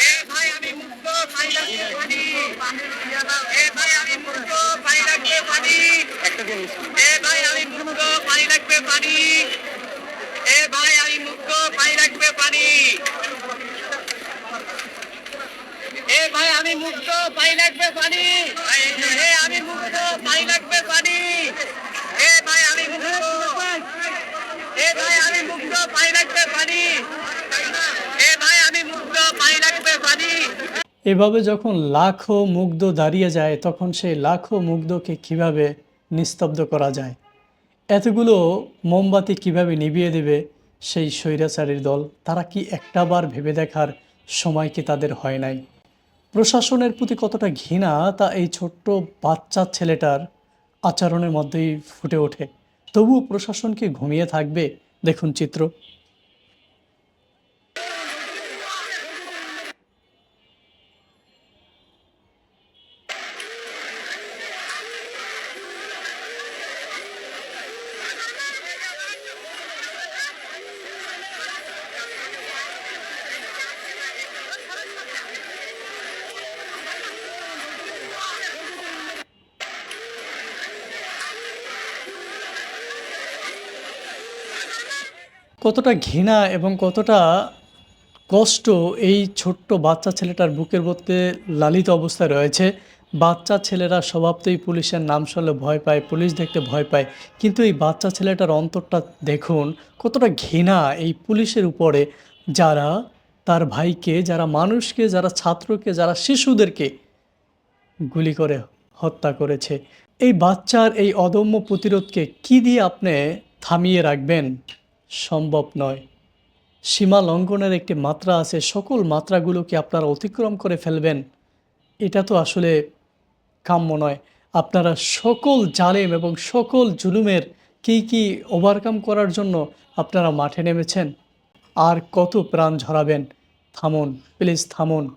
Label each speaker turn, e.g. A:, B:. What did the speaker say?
A: এ ভাই, আমি মুক্ত পানি লাগবে পানি এ ভাই আমি মুক্ত পানি লাগবে পানি এ ভাই আমি মুক্ত পানি লাগবে পানি লাগবে পানি এ আমি মুক্ত পানি লাগবে পানি এ ভাই আমি মুক্ত এ ভাই আমি মুক্ত পানি লাগবে পানি এ ভাই আমি মুক্ত পানি লাগবে পানি
B: এভাবে যখন লাখো মুগ্ধ দাঁড়িয়ে যায়, তখন সেই লাখো মুগ্ধকে কীভাবে নিস্তব্ধ করা যায়? এতগুলো মোমবাতি কীভাবে নিভিয়ে দেবে সেই স্বৈরাচারীর দল? তারা কি একটাবার ভেবে দেখার সময় কি তাদের হয় নাই? প্রশাসনের প্রতি কতটা ঘৃণা, তা এই ছোট্ট বাচ্চা ছেলেটার আচরণের মধ্যেই ফুটে ওঠে। তবুও প্রশাসন কি ঘুমিয়ে থাকবে? দেখুন চিত্র। কতটা ঘৃণা এবং কতটা কষ্ট এই ছোট্ট বাচ্চা ছেলেটার বুকের মধ্যে লালিত অবস্থায় রয়েছে। বাচ্চা ছেলেরা স্বভাবতেই পুলিশের নাম শুনলে ভয় পায়, পুলিশ দেখতে ভয় পায়। কিন্তু এই বাচ্চা ছেলেটার অন্তরটা দেখুন, কতটা ঘৃণা এই পুলিশের উপরে। যারা তার ভাইকে, যারা মানুষকে, যারা ছাত্রকে, যারা শিশুদেরকে গুলি করে হত্যা করেছে। এই বাচ্চার এই অদম্য প্রতিরোধকে কি দিয়ে আপনি থামিয়ে রাখবেন? সম্ভব নয়। সীমা লঙ্ঘনের একটি মাত্রা আছে, সকল মাত্রাগুলোকে আপনারা অতিক্রম করে ফেলবেন। এটা তো আসলে কাম্য নয়। আপনারা সকল জালেম এবং সকল জুলুমের কী কী ওভারকাম করার জন্য আপনারা মাঠে নেমেছেন? আর কত প্রাণ ঝরাবেন? থামুন প্লিজ থামুন।